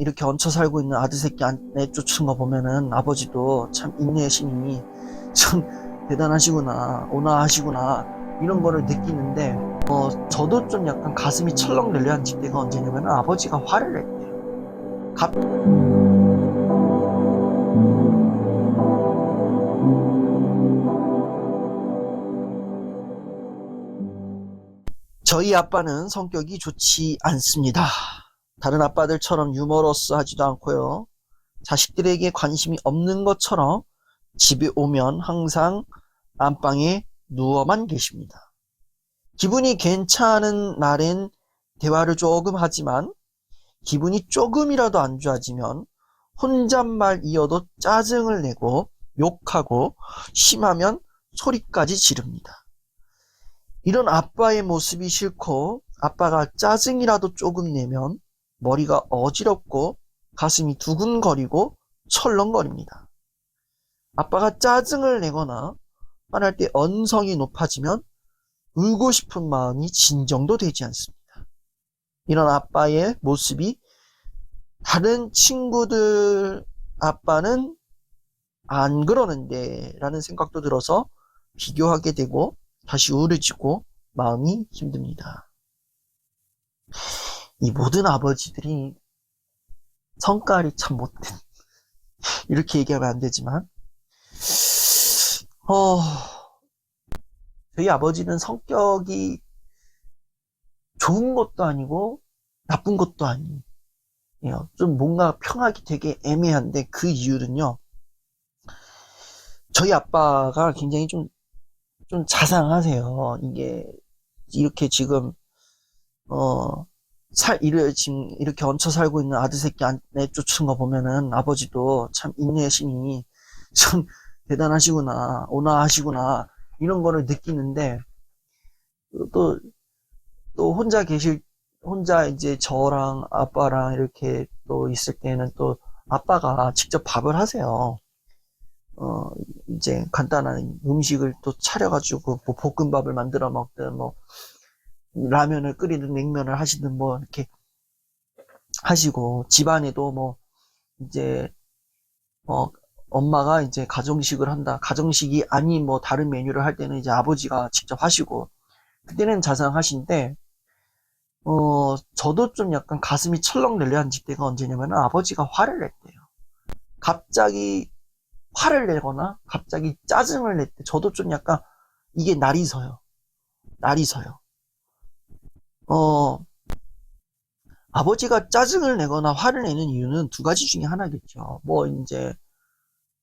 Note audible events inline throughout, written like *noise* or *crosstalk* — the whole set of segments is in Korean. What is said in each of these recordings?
이렇게 얹혀 살고 있는 아들 새끼 안- 내쫓은 거 보면은 아버지도 참 인내심이 참 대단하시구나, 온화하시구나, 이런 거를 느끼는데, 어, 저도 좀 약간 가슴이 철렁 내려앉을 때가 언제냐면 아버지가 화를 낼 때요. 갑, 저희 아빠는 성격이 좋지 않습니다. 다른 아빠들처럼 유머러스 하지도 않고요. 자식들에게 관심이 없는 것처럼 집에 오면 항상 안방에 누워만 계십니다. 기분이 괜찮은 날엔 대화를 조금 하지만 기분이 조금이라도 안 좋아지면 혼잣말 이어도 짜증을 내고 욕하고 심하면 소리까지 지릅니다. 이런 아빠의 모습이 싫고 아빠가 짜증이라도 조금 내면 머리가 어지럽고 가슴이 두근거리고 철렁거립니다. 아빠가 짜증을 내거나 화날 때 언성이 높아지면 울고 싶은 마음이 진정도 되지 않습니다. 이런 아빠의 모습이 다른 친구들 아빠는 안 그러는데 라는 생각도 들어서 비교하게 되고 다시 우울해지고 마음이 힘듭니다. 이 모든 아버지들이 성깔이 참 못된 *laughs* 이렇게 얘기하면 안 되지만 어 저희 아버지는 성격이 좋은 것도 아니고 나쁜 것도 아니에요. 좀 뭔가 평하기 되게 애매한데 그 이유는요. 저희 아빠가 굉장히 좀, 좀 자상하세요. 이게 이렇게 지금 어, 살, 이래, 지금 이렇게 얹혀 살고 있는 아들 새끼 안- 내쫓은 거 보면은 아버지도 참 인내심이 참 대단하시구나, 온화하시구나, 이런 거를 느끼는데, 또, 또 혼자 계실, 혼자 이제 저랑 아빠랑 이렇게 또 있을 때는 또 아빠가 직접 밥을 하세요. 어, 이제 간단한 음식을 또 차려가지고 뭐 볶음밥을 만들어 먹든 뭐 라면을 끓이든 냉면을 하시든 뭐 이렇게 하시고 집안에도 뭐 이제 어 엄마가 이제 가정식을 한다 가정식이 아닌 뭐 다른 메뉴를 할 때는 이제 아버지가 직접 하시고 그때는 자상하신데 어 저도 좀 약간 가슴이 철렁 내려앉을 때가 언제냐면 아버지가 화를 낼 때요. 갑자기 화를 내거나 갑자기 짜증을 낼 때 저도 좀 약간 이게 날이 서요. 날이 서요 어, 아버지가 짜증을 내거나 화를 내는 이유는 두 가지 중에 하나겠죠. 뭐, 이제,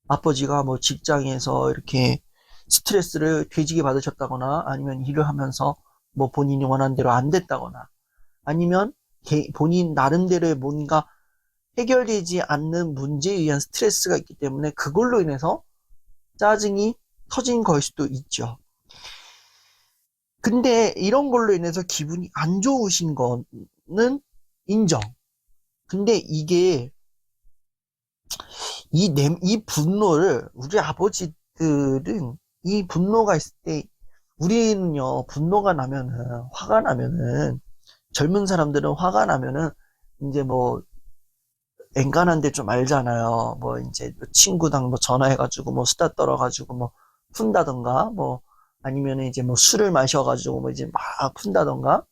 아버지가 뭐 직장에서 이렇게 스트레스를 되지게 받으셨다거나 아니면 일을 하면서 뭐 본인이 원하는 대로 안 됐다거나 아니면 개- 본인 나름대로의 뭔가 해결되지 않는 문제에 의한 스트레스가 있기 때문에 그걸로 인해서 짜증이 터진 걸 수도 있죠. 근데 이런 걸로 인해서 기분이 안 좋으신 거는 인정. 근데 이게 이, 내, 이 분노를 우리 아버지들은 이 분노가 있을 때 우리는요 분노가 나면은 화가 나면은 젊은 사람들은 화가 나면은 이제 뭐 엔간한데 좀 알잖아요. 뭐 이제 친구당 뭐 전화해가지고 뭐 수다 떨어가지고 뭐 푼다던가 뭐 아니면 이제 뭐 술을 마셔가지고 뭐 이제 막 푼다던가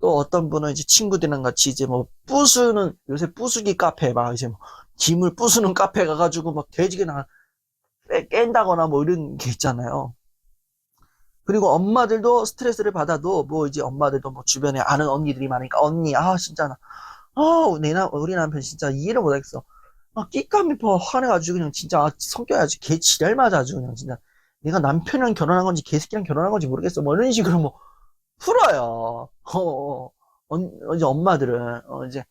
또 어떤 분은 이제 친구들이랑 같이 이제 뭐 부수는 요새 부수기 카페 막 이제 뭐 김을 부수는 카페 가가지고 막 돼지게 나 깨- 깬다거나 뭐 이런 게 있잖아요. 그리고 엄마들도 스트레스를 받아도 뭐 이제 엄마들도 뭐 주변에 아는 언니들이 많으니까 언니 아 진짜 나 아, 내 남, 우리 남편 진짜 이해를 못하겠어. 아, 퍼 화내가지고 그냥 진짜 아, 성격이 아주 개 지랄 맞아 아주 그냥 진짜 내가 남편이랑 결혼한 건지 개새끼랑 결혼한 건지 모르겠어. 뭐 이런 식으로 뭐 풀어요. 어, 어, 언- 이제 엄마들은 어, 이제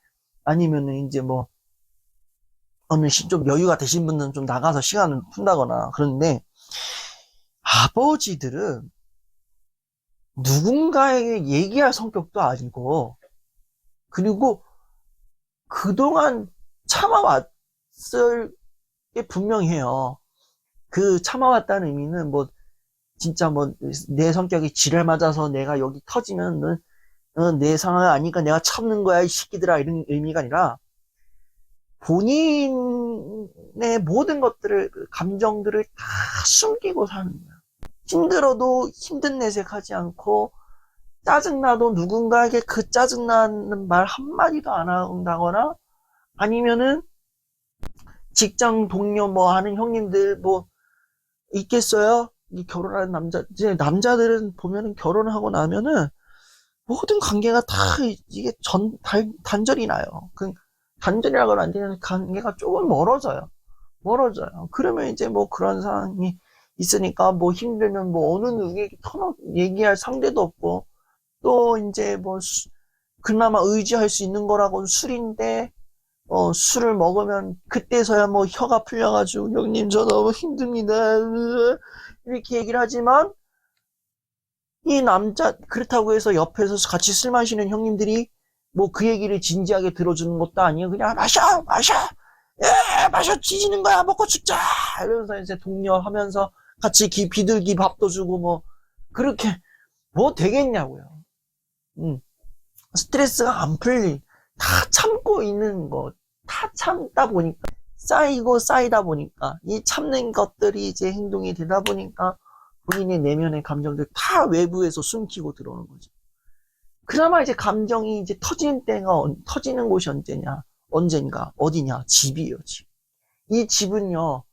아니면은 이제 뭐 어느 시- 좀 여유가 되신 분들은 좀 나가서 시간을 푼다거나 그런데 아버지들은 누군가에게 얘기할 성격도 아니고 그리고 그동안 참아왔을 게 분명해요. 그 참아왔다는 의미는 뭐 진짜 뭐 내 성격이 지랄 맞아서 내가 여기 터지면은 어, 내 상황이 아니니까 내가 참는 거야 이 새끼들아 이런 의미가 아니라 본인의 모든 것들을, 그 감정들을 다 숨기고 사는 거야. 힘들어도 힘든 내색하지 않고, 짜증나도 누군가에게 그 짜증나는 말 한마디도 안 한다거나, 아니면은, 직장 동료 뭐 하는 형님들 뭐, 있겠어요? 이 결혼하는 남자, 이제 남자들은 보면은 결혼하고 나면은, 모든 관계가 다 이게 전, 단, 단절이 나요. 그, 단절이라고는 안 되는 관계가 조금 멀어져요. 멀어져요. 그러면 이제 뭐 그런 상황이 있으니까 뭐 힘들면 뭐 어느 누구에게 터놓, 얘기할 상대도 없고, 또 이제 뭐 수- 그나마 의지할 수 있는 거라고는 술인데, 어, 술을 먹으면 그때서야 뭐 혀가 풀려가지고, 형님 저 너무 힘듭니다. 으, 이렇게 얘기를 하지만, 이 남자, 그렇다고 해서 옆에서 같이 술 마시는 형님들이 뭐 그 얘기를 진지하게 들어주는 것도 아니에요. 그냥 마셔! 마셔! 예! 마셔! 뒤지는 거야! 먹고 죽자! 이러면서 이제 독려하면서 같이 기, 비둘기 밥도 주고 뭐, 그렇게, 뭐 되겠냐고요. 음. 스트레스가 안 풀리, 다 참고 있는 거, 다 참다 보니까, 쌓이고 쌓이다 보니까, 이 참는 것들이 이제 행동이 되다 보니까, 본인의 내면의 감정들 다 외부에서 숨기고 들어오는 거죠. 그나마 이제 감정이 이제 터지는 때가, 언- 터지는 곳이 언제냐, 언젠가, 어디냐, 집이에요, 집. 이 집은요,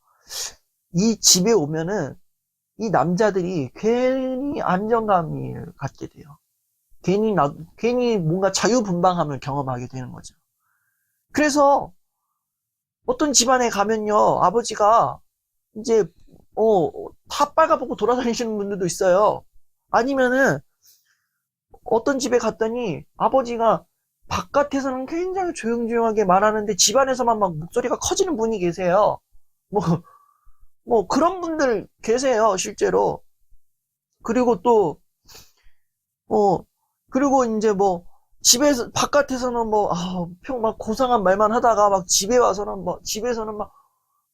이 집에 오면은, 이 남자들이 괜히 안정감을 갖게 돼요. 괜히 나, 괜히 뭔가 자유분방함을 경험하게 되는 거죠. 그래서 어떤 집안에 가면요, 아버지가 이제, 어, 다 빨가벗고 돌아다니시는 분들도 있어요. 아니면은, 어떤 집에 갔더니 아버지가 바깥에서는 굉장히 조용조용하게 말하는데 집안에서만 막 목소리가 커지는 분이 계세요. 뭐, 뭐 그런 분들 계세요, 실제로. 그리고 또, 어, 그리고 이제 뭐, 집에서, 바깥에서는 뭐, 아, 평, 막 고상한 말만 하다가 막 집에 와서는 뭐, 집에서는 막,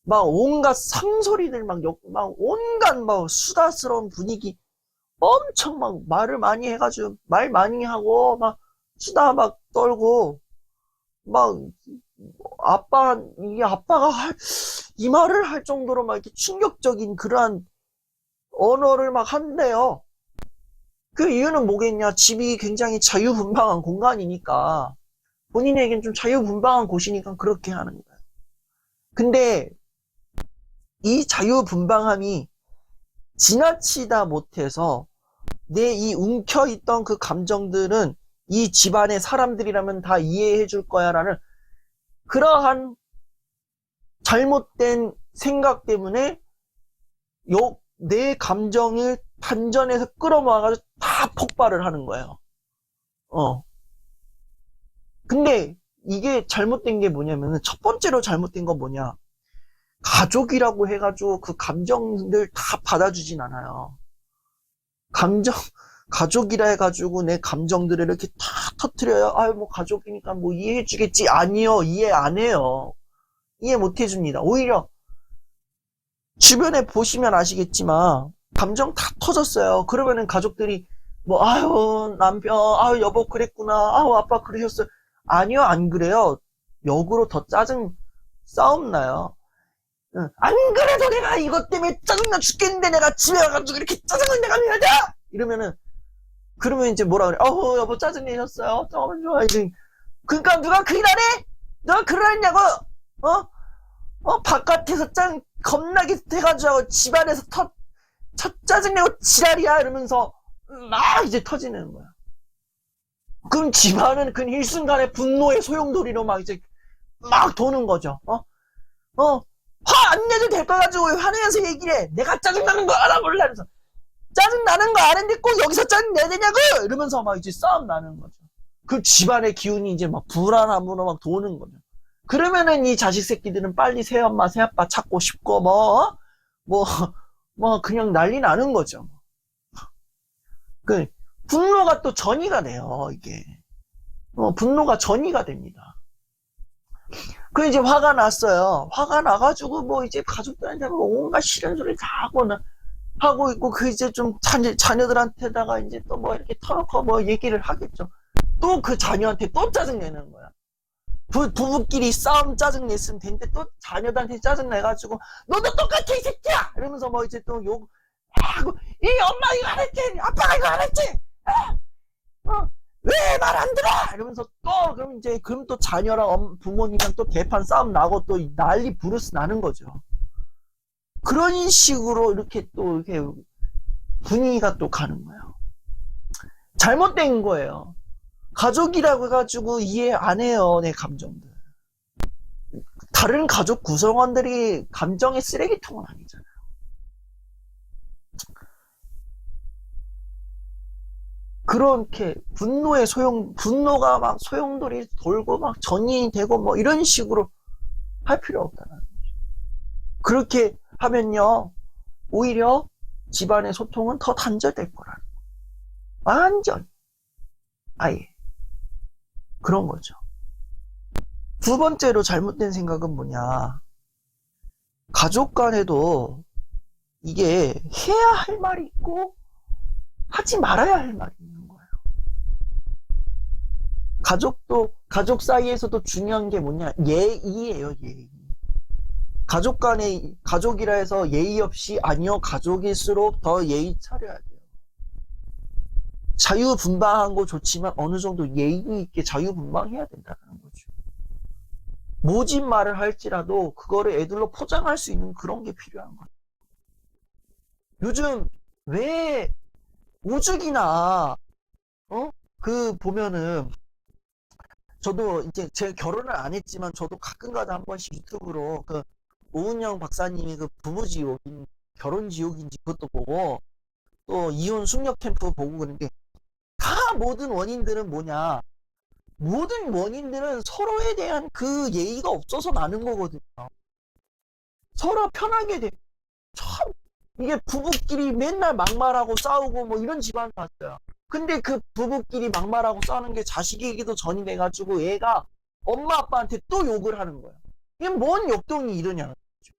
막 온갖 상소리들 막, 역- 막 온갖 막 수다스러운 분위기 엄청 막 말을 많이 해가지고, 말 많이 하고, 막 수다 막 떨고, 막, 아빠, 이게 아빠가 할, 이 말을 할 정도로 막 이렇게 충격적인 그러한 언어를 막 한대요. 그 이유는 뭐겠냐? 집이 굉장히 자유분방한 공간이니까, 본인에겐 좀 자유분방한 곳이니까 그렇게 하는 거예요. 근데, 이 자유분방함이 지나치다 못해서, 내 이 움켜있던 그 감정들은 이 집안의 사람들이라면 다 이해해 줄 거야 라는 그러한 잘못된 생각 때문에 요, 내 감정을 단전에서 끌어모아가지고 다 폭발을 하는 거예요. 어. 근데 이게 잘못된 게 뭐냐면은 첫 번째로 잘못된 건 뭐냐. 가족이라고 해가지고 그 감정들 다 받아주진 않아요. 감정, 가족이라 해가지고 내 감정들을 이렇게 다 터트려요. 아유, 뭐 가족이니까 뭐 이해해주겠지. 아니요, 이해 안 해요. 이해 못 해줍니다. 오히려 주변에 보시면 아시겠지만 감정 다 터졌어요. 그러면은 가족들이 뭐 아유 남편, 아유 여보 그랬구나, 아유 아빠 그러셨어요. 아니요, 안 그래요. 역으로 더 짜증 싸움 나요. 응. 안 그래도 내가 이것 때문에 짜증나 죽겠는데 내가 집에 와가지고 이렇게 짜증을 내가 내야 돼! 이러면은 그러면 이제 뭐라 그래? 어우 여보 짜증 내셨어요? 너무 좋아 이제 그러니까 누가 그일 안 해? 누가 했냐고? 어? 어 바깥에서 짠 겁나게 해가지고 집안에서 터, 첫 짜증내고 지랄이야 이러면서 막 이제 터지는 거야. 그럼 집안은 그 일순간에 분노의 소용돌이로 막 이제 막 도는 거죠. 어? 어? 화 안 내도 될 거 가지고 왜 화내면서 얘기를 해. 내가 짜증나는 거 알아볼라 면서 짜증나는 거 아는데 꼭 여기서 짜증 내야 되냐고! 이러면서 막 이제 싸움 나는 거죠. 그 집안의 기운이 이제 막 불안함으로 막 도는 거죠. 그러면은 이 자식 새끼들은 빨리 새엄마, 새아빠 찾고 싶고, 뭐, 뭐, 뭐, 그냥 난리 나는 거죠. 그, 분노가 또 전이가 돼요, 이게. 어, 분노가 전이가 됩니다. 그 이제 화가 났어요. 화가 나가지고 뭐 이제 가족들한테 뭐 온갖 싫은 소리 다 하고는 하고 있고 그 이제 좀 자녀, 자녀들한테다가 이제 또 뭐 이렇게 터놓고 뭐 얘기를 하겠죠. 또 그 자녀한테 또 짜증 내는 거야. 부, 부부끼리 싸움 짜증 냈으면 되는데 또 자녀들한테 짜증 내가지고 너도 똑같아 이 새끼야! 이러면서 뭐 이제 또 욕 하고 이 엄마 이거 안 했지! 아빠가 이거 안 했지! 어? 왜 말 안 들어! 이러면서 또 그럼 이제 그럼 또 자녀랑 엄- 부모님이랑 또 개판 싸움 나고 또 난리 부르스 나는 거죠. 그런 식으로 이렇게 또 이렇게 분위기가 또 가는 거예요. 잘못된 거예요 가족이라고 해가지고 이해 안 해요, 내 감정들. 다른 가족 구성원들이 감정의 쓰레기통은 아니잖아요. 그렇게 분노의 소용, 분노가 막 소용돌이 돌고 막 전이 되고 뭐 이런 식으로 할 필요 없다는 거죠. 그렇게 하면요, 오히려 집안의 소통은 더 단절될 거라는 거예요. 완전. 아예. 그런 거죠. 두 번째로 잘못된 생각은 뭐냐. 가족 간에도 이게 해야 할 말이 있고 하지 말아야 할 말이 있는 거예요. 가족도, 가족 사이에서도 중요한 게 뭐냐. 예의예요, 예의. 가족 간에, 가족이라 해서 예의 없이 아니요, 가족일수록 더 예의 차려야 돼요. 자유분방한 거 좋지만 어느 정도 예의 있게 자유분방해야 된다는 거죠. 모진 말을 할지라도 그거를 애들로 포장할 수 있는 그런 게 필요한 거예요. 요즘 왜 오죽이나 어? 그 보면은 저도 이제 제가 결혼을 안 했지만 저도 가끔가다 한 번씩 유튜브로 그 오은영 박사님이 그 부부 지옥인 결혼 지옥인지 그것도 보고 또 이혼 숙녀 캠프 보고 그러는데 다 모든 원인들은 뭐냐? 모든 원인들은 서로에 대한 그 예의가 없어서 나는 거거든요. 서로 편하게 돼. 참, 이게 부부끼리 맨날 막말하고 싸우고 뭐 이런 집안 봤어요. 근데 그 부부끼리 막말하고 싸우는 게 자식이기도 전이 돼가지고 얘가 엄마 아빠한테 또 욕을 하는 거야. 이게 뭔 역동이 이러냐는 거죠.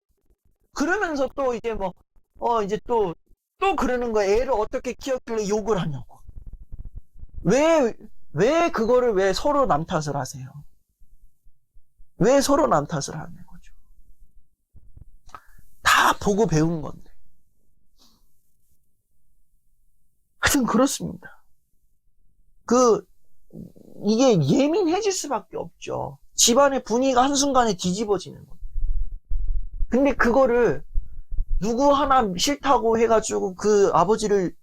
그러면서 또 이제 뭐, 어, 이제 또, 또 그러는 거야. 애를 어떻게 키웠길래 욕을 하냐고. 왜, 왜 그거를 왜 서로 남 탓을 하세요? 왜 서로 남 탓을 하는 거죠? 다 보고 배운 건데. 하여튼 그렇습니다. 그, 이게 예민해질 수밖에 없죠. 집안의 분위기가 한순간에 뒤집어지는 거예요. 근데 그거를 누구 하나 싫다고 해가지고 그 아버지를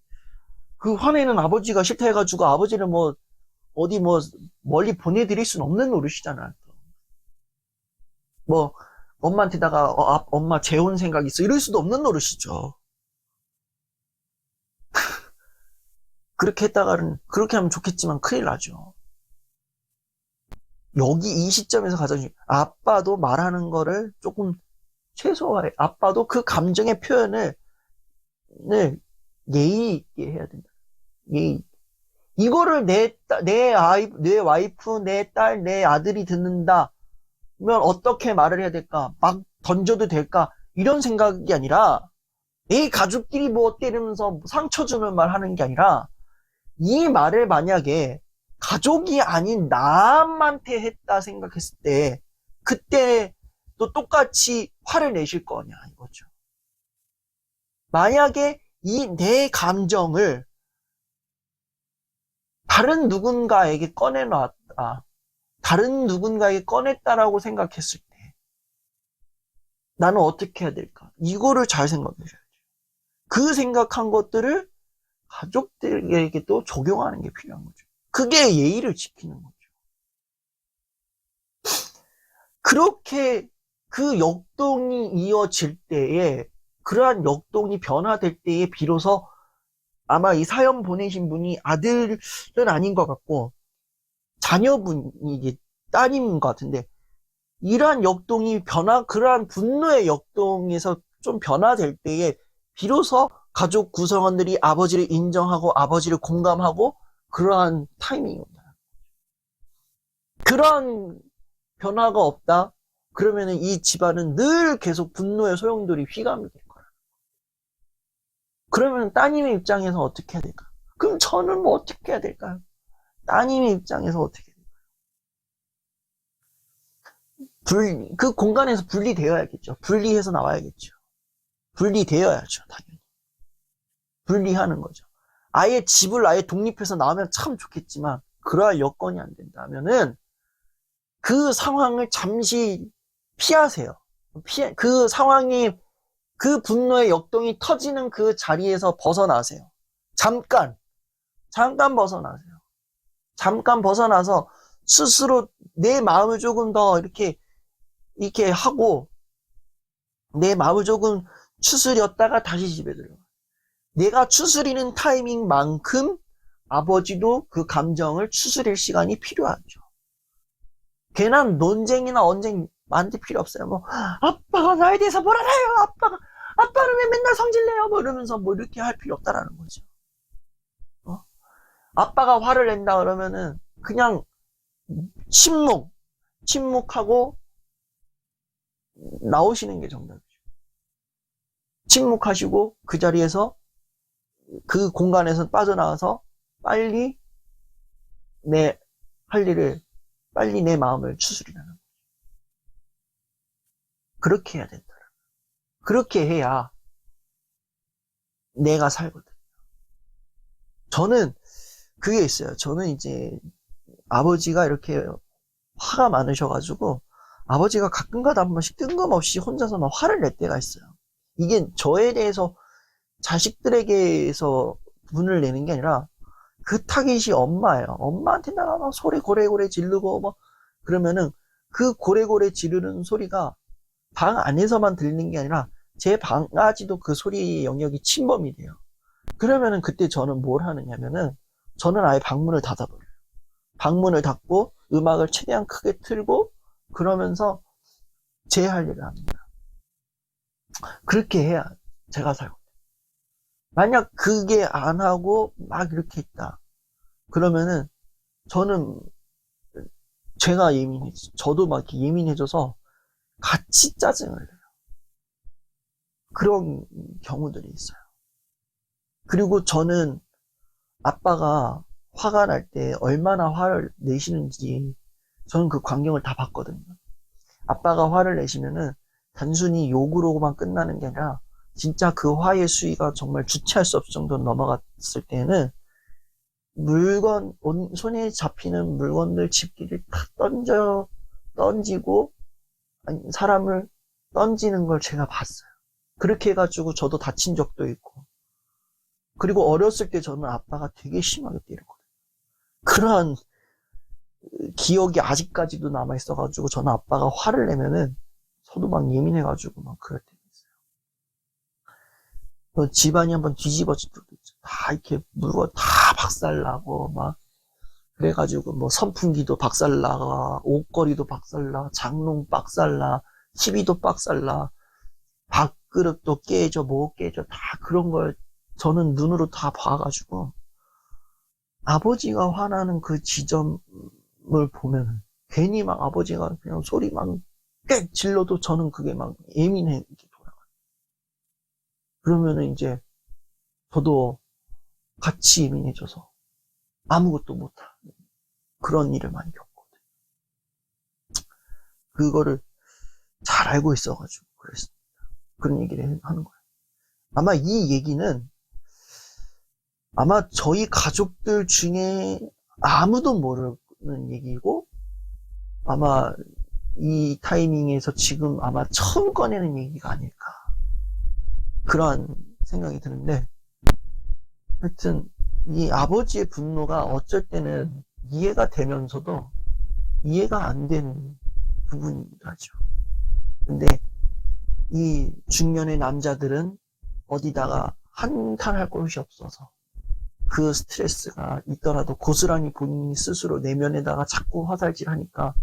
그 화내는 아버지가 싫다 해가지고 아버지를 뭐 어디 뭐 멀리 보내드릴 수는 없는 노릇이잖아요. 뭐 엄마한테다가 어, 아, 엄마 재혼 생각 있어 이럴 수도 없는 노릇이죠. *laughs* 그렇게 했다가는 그렇게 하면 좋겠지만 큰일 나죠. 여기 이 시점에서 가장 중 아빠도 말하는 거를 조금 최소화해. 아빠도 그 감정의 표현을 네, 예의 있게 해야 된다. 예의. 이거를 내, 따- 내 아이, 내 와이프, 내 딸, 내 아들이 듣는다. 면 어떻게 말을 해야 될까? 막 던져도 될까? 이런 생각이 아니라, 내 가족끼리 뭐 어때 이러면서 상처 주는 말 하는 게 아니라, 이 말을 만약에 가족이 아닌 남한테 했다 생각했을 때, 그때 또 똑같이 화를 내실 거냐, 이거죠. 만약에 이 내 감정을 다른 누군가에게 꺼내놨다. 다른 누군가에게 꺼냈다라고 생각했을 때 나는 어떻게 해야 될까? 이거를 잘 생각하셔야죠. 그 생각한 것들을 가족들에게 또 적용하는 게 필요한 거죠. 그게 예의를 지키는 거죠. 그렇게 그 역동이 이어질 때에 그러한 역동이 변화될 때에 비로소 아마 이 사연 보내신 분이 아들은 아닌 것 같고 자녀분이 따님인 것 같은데 이러한 역동이 변화 그러한 분노의 역동에서 좀 변화될 때에 비로소 가족 구성원들이 아버지를 인정하고 아버지를 공감하고 그러한 타이밍이 온다. 그러한 변화가 없다. 그러면은 이 집안은 늘 계속 분노의 소용돌이 휘감이 될 거야. 그러면 따님의 입장에서 어떻게 해야 될까? 그럼 저는 뭐 어떻게 해야 될까요? 따님의 입장에서 어떻게 해야 될까요? 불, 그 공간에서 분리되어야겠죠. 분리해서 나와야겠죠. 분리되어야죠, 당연히. 분리하는 거죠. 아예 집을 아예 독립해서 나오면 참 좋겠지만, 그러할 여건이 안 된다면은, 그 상황을 잠시 피하세요. 피해, 그 상황이, 그 분노의 역동이 터지는 그 자리에서 벗어나세요. 잠깐, 잠깐 벗어나세요. 잠깐 벗어나서 스스로 내 마음을 조금 더 이렇게, 이렇게 하고, 내 마음을 조금 추스렸다가 다시 집에 들어요. 내가 추스리는 타이밍만큼 아버지도 그 감정을 추스릴 시간이 필요하죠. 괜한 논쟁이나 언쟁 만들 필요 없어요. 뭐, 아빠가 나에 대해서 뭘 알아요? 아빠가, 아빠는 왜 맨날 성질내요? 뭐 이러면서 뭐 이렇게 할 필요 없다라는 거죠. 어? 아빠가 화를 낸다 그러면은 그냥 침묵, 침묵하고 나오시는 게 정답이죠. 침묵하시고 그 자리에서 그 공간에서 빠져나와서 빨리 내 할 일을 빨리 내 마음을 추스리라는. 그렇게 해야 된다. 그렇게 해야 내가 살거든. 저는 그게 있어요. 저는 이제 아버지가 이렇게 화가 많으셔가지고 아버지가 가끔가다 한 번씩 뜬금없이 혼자서 막 화를 낼 때가 있어요. 이게 저에 대해서 자식들에게서 분을 내는 게 아니라 그 타깃이 엄마예요. 엄마한테 나가 막 소리 고래고래 지르고 뭐 그러면은 그 고래고래 지르는 소리가 방 안에서만 들리는 게 아니라 제 방까지도 그 소리 영역이 침범이 돼요. 그러면은 그때 저는 뭘 하느냐면은 저는 아예 방문을 닫아버려요. 방문을 닫고 음악을 최대한 크게 틀고 그러면서 제 할 일을 합니다. 그렇게 해야 제가 살고. 만약 그게 안 하고 막 이렇게 있다. 그러면은 저는 제가 예민해, 저도 막 예민해져서 같이 짜증을 내요. 그런 경우들이 있어요. 그리고 저는 아빠가 화가 날 때 얼마나 화를 내시는지 저는 그 광경을 다 봤거든요. 아빠가 화를 내시면은 단순히 욕으로만 끝나는 게 아니라 진짜 그 화의 수위가 정말 주체할 수 없을 정도로 넘어갔을 때는 물건, 온- 손에 잡히는 물건들, 집기를 다 던져, 던지고, 사람을 던지는 걸 제가 봤어요. 그렇게 해가지고 저도 다친 적도 있고. 그리고 어렸을 때 저는 아빠가 되게 심하게 때렸거든요. 그러한 기억이 아직까지도 남아있어가지고 저는 아빠가 화를 내면은 저도 막 예민해가지고 막 그럴 때가 있어요. 그 집안이 한번 뒤집어질 때도 있죠. 다 이렇게 물건 다 박살나고 막 그래가지고 뭐 선풍기도 박살나가 옷걸이도 박살나 장롱 박살나 TV도 박살나 밥그릇도 깨져 뭐 깨져 다 그런 걸 저는 눈으로 다 봐가지고 아버지가 화나는 그 지점을 보면 괜히 막 아버지가 그냥 소리 막꽥 질러도 저는 그게 막 예민해 이렇게 돌아가요. 그러면은 이제 저도 같이 예민해져서 아무것도 못하는 그런 일을 많이 겪거든요. 그거를 잘 알고 있어가지고 그랬습니다. 그런 얘기를 하는 거예요. 아마 이 얘기는 아마 저희 가족들 중에 아무도 모르는 얘기고 아마 이 타이밍에서 지금 아마 처음 꺼내는 얘기가 아닐까 그러한 생각이 드는데 하여튼 이 아버지의 분노가 어쩔 때는 이해가 되면서도 이해가 안 되는 부분이기도 하죠. 근데 이 중년의 남자들은 어디다가 한탄할 곳이 없어서 그 스트레스가 있더라도 고스란히 본인이 스스로 내면에다가 자꾸 화살질 하니까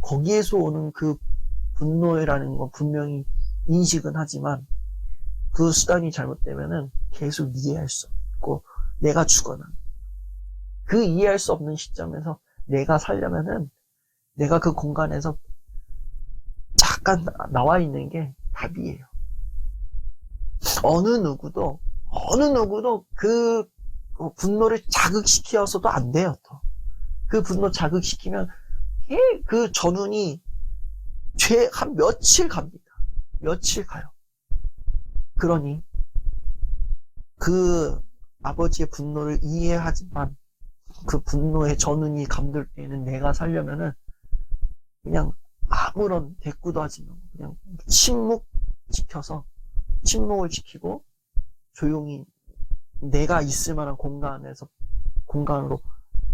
거기에서 오는 그 분노라는 건 분명히 인식은 하지만 그 수단이 잘못되면은 계속 이해할 수 없고 내가 죽어나. 그 이해할 수 없는 시점에서 내가 살려면은 내가 그 공간에서 잠깐 나와 있는 게 답이에요. 어느 누구도, 어느 누구도 그 분노를 자극시켜서도 안 돼요, 또. 그 분노 자극시키면 그 전운이 최, 한 며칠 갑니다. 며칠 가요. 그러니, 그 아버지의 분노를 이해하지만, 그 분노의 전운이 감돌 때는 내가 살려면은, 그냥 아무런 대꾸도 하지 말고, 그냥 침묵 지켜서, 침묵을 지키고, 조용히 내가 있을 만한 공간에서, 공간으로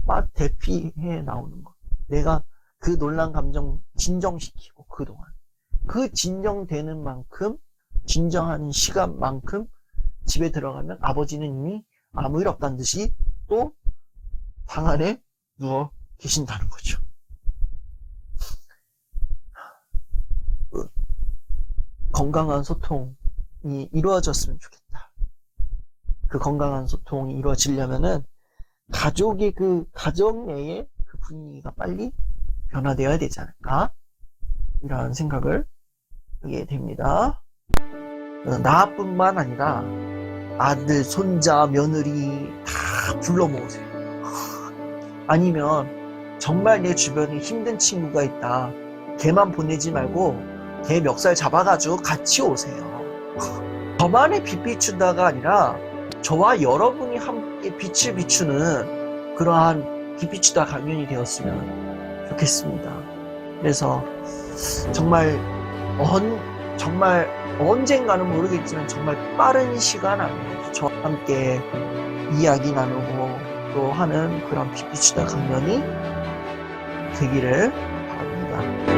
빠, 대피해 나오는 거. 내가 그 놀란 감정 진정시키고 그동안 그 진정되는 만큼 진정하는 시간만큼 집에 들어가면 아버지는 이미 아무 일 없다는 듯이 또 방 안에 누워 계신다는 거죠. 그 건강한 소통이 이루어졌으면 좋겠다. 그 건강한 소통이 이루어지려면은 가족의 그 가정 내에 그 분위기가 빨리 변화되어야 되지 않을까? 이런 생각을 하게 됩니다. 어, 나뿐만 아니라 아들, 손자, 며느리 다 불러 모으세요. 아니면 정말 내 주변에 힘든 친구가 있다. 걔만 보내지 말고 걔 멱살 잡아가지고 같이 오세요. *laughs* 저만의 빛 비춘다가 아니라 저와 여러분이 함께 빛을 비추는 그러한 빛 비추다 강연이 되었으면 좋겠습니다. 그래서 정말 언 정말 언젠가는 모르겠지만 정말 빠른 시간 안에 저와 함께 이야기 나누고 또 하는 그런 빛 비추다 강연이 되기를 바랍니다.